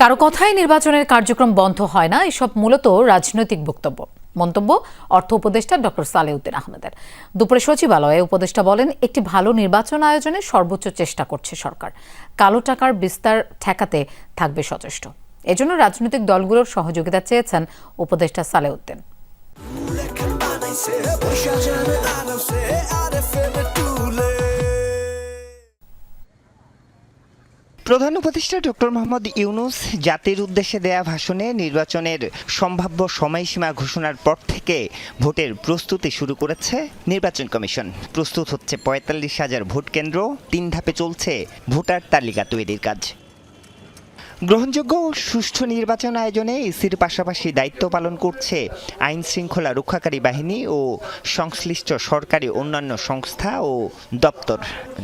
কারও কথাই নির্বাচনের কার্যক্রম বন্ধ হয় না, এসব মূলত রাজনৈতিক বক্তব্য। মন্তব্য অর্থ উপদেষ্টা ডক্টর সালেউদ্দিন আহমেদের। দুপুরে সচিবালয়ে উপদেষ্টা বলেন, একটি ভালো নির্বাচন আয়োজনে সর্বোচ্চ চেষ্টা করছে সরকার। কালো টাকার বিস্তার ঠেকাতে থাকবে সচেষ্ট। এজন্য রাজনৈতিক দলগুলোর সহযোগিতা চেয়েছেন উপদেষ্টা সালেউদ্দিন। প্রধান উপদেষ্টা ডক্টর মোহাম্মদ ইউনুস জাতির উদ্দেশ্যে দেয়া ভাষণে নির্বাচনের সম্ভাব্য সময়সীমা ঘোষণার পর থেকে ভোটের প্রস্তুতি শুরু করেছে নির্বাচন কমিশন। প্রস্তুত হচ্ছে পঁয়তাল্লিশ হাজার ভোট কেন্দ্র, তিন ধাপে চলছে ভোটার তালিকা তৈরির কাজ। গ্রহণযোগ্য ও সুষ্ঠু নির্বাচন আয়োজনে ইসির পাশাপাশি দায়িত্ব পালন করছে আইন শৃঙ্খলা রক্ষাকারী বাহিনী ও সংশ্লিষ্ট সরকারি অন্যান্য সংস্থা ও দপ্তর,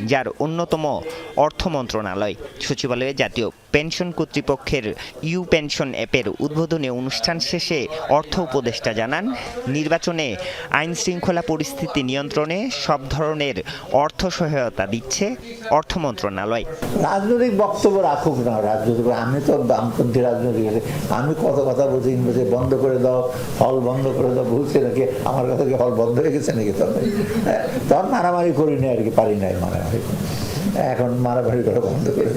যার অন্যতম অর্থ মন্ত্রণালয়, সচিবালয়ে জাতীয় পেনশন কর্তৃপক্ষের ইউ পেনশন অ্যাপের উদ্বোধনী অনুষ্ঠান শেষে অর্থ উপদেষ্টা জানান নির্বাচনে আইন শৃঙ্খলা পরিস্থিতি নিয়ন্ত্রণে সব ধরনের অর্থ সহায়তা দিচ্ছে অর্থ মন্ত্রণালয়। রাজনৈতিক বক্তব্য রাখুক না রাজনৈতিক আমি তো বামপন্থী রাজনৈতিক আমি কত কথা বলছি ইংরেজি বন্ধ করে দাও হল বন্ধ করে দাও বলছে নাকি আমার কথা কি হল বন্ধ হয়ে গেছে নাকি? তখন হ্যাঁ, তখন মারামারি করিনি আর কি পারি নাই মারামারি। এখন মারামারি করে বন্ধ করে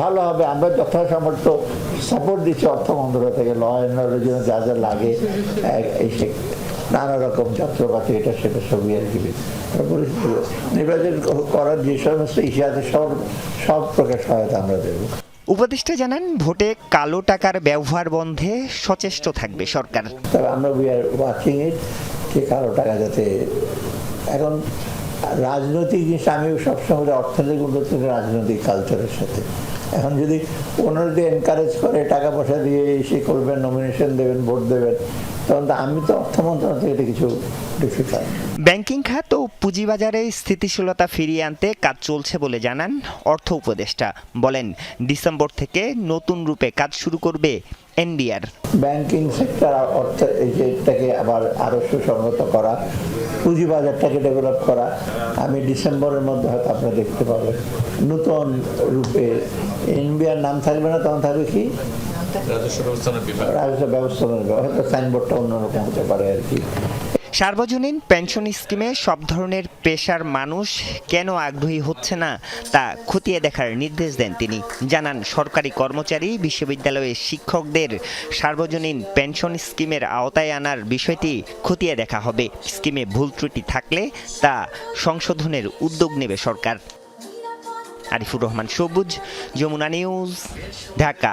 ভালো হবে আমরা যথাসামর্থ্য সাপোর্ট দিচ্ছি অর্থ মন্ত্রণালয় থেকে ল অ্যান্ড জন্য যা যা লাগে নানা রকম যন্ত্রপাতি এটা সেটা সবই আর কি। নির্বাচন করার যে সমস্ত ইস্যু সব সব প্রকার সহায়তা আমরা দেবো। উপদেষ্টা জানান ভোটে কালো টাকার ব্যবহার বন্ধে সচেষ্ট থাকবে সরকার। তবে আমরা উই আর ওয়াচিং ইট যে কারও টাকা যাতে এখন রাজনৈতিক জিনিস আমি সবসময় অর্থনৈতিক উন্নত রাজনৈতিক কালচারের সাথে। এখন যদি ওনারা যদি এনকারেজ করে, টাকা পয়সা দিয়ে এসে করবেন নমিনেশন দেবেন ভোট দেবেন তখন আমি তো অর্থ মন্ত্রণালয় থেকে কিছু ডিফিকাল্ট ব্যাংকিং খাত ও পুঁজিবাজারে স্থিতিশীলতা ফিরিয়ে আনতে কাজ চলছে বলে জানান অর্থ উপদেষ্টা। বলেন ডিসেম্বর থেকে নতুন রূপে কাজ শুরু করবে এনবিআর। ব্যাংকিং সেক্টর অর্থ এটাকে আবার আরও সুসংগত করা পুঁজিবাজারটাকে ডেভেলপ করা আমি ডিসেম্বরের মধ্যে হয়তো আপনারা দেখতে পাবেন। নতুন রূপে এনবিআর নাম থাকবে না তখন থাকবে কি? রাজস্ব ব্যবস্থাপনা বিভাগ রাজস্ব ব্যবস্থাপনা বিভাগ। হয়তো সাইনবোর্ডটা অন্যরকম হতে পারে আর কি। সার্বজনীন পেনশন স্কিমে সব ধরনের পেশার মানুষ কেন আগ্রহী হচ্ছে না তা খতিয়ে দেখার নির্দেশ দেন তিনি। জানান সরকারি কর্মচারী বিশ্ববিদ্যালয়ের শিক্ষকদের সার্বজনীন পেনশন স্কিমের আওতায় আনার বিষয়টি খতিয়ে দেখা হবে। স্কিমে ভুল ত্রুটি থাকলে তা সংশোধনের উদ্যোগ নেবে সরকার। আরিফুর রহমান সবুজ যমুনা নিউজ ঢাকা।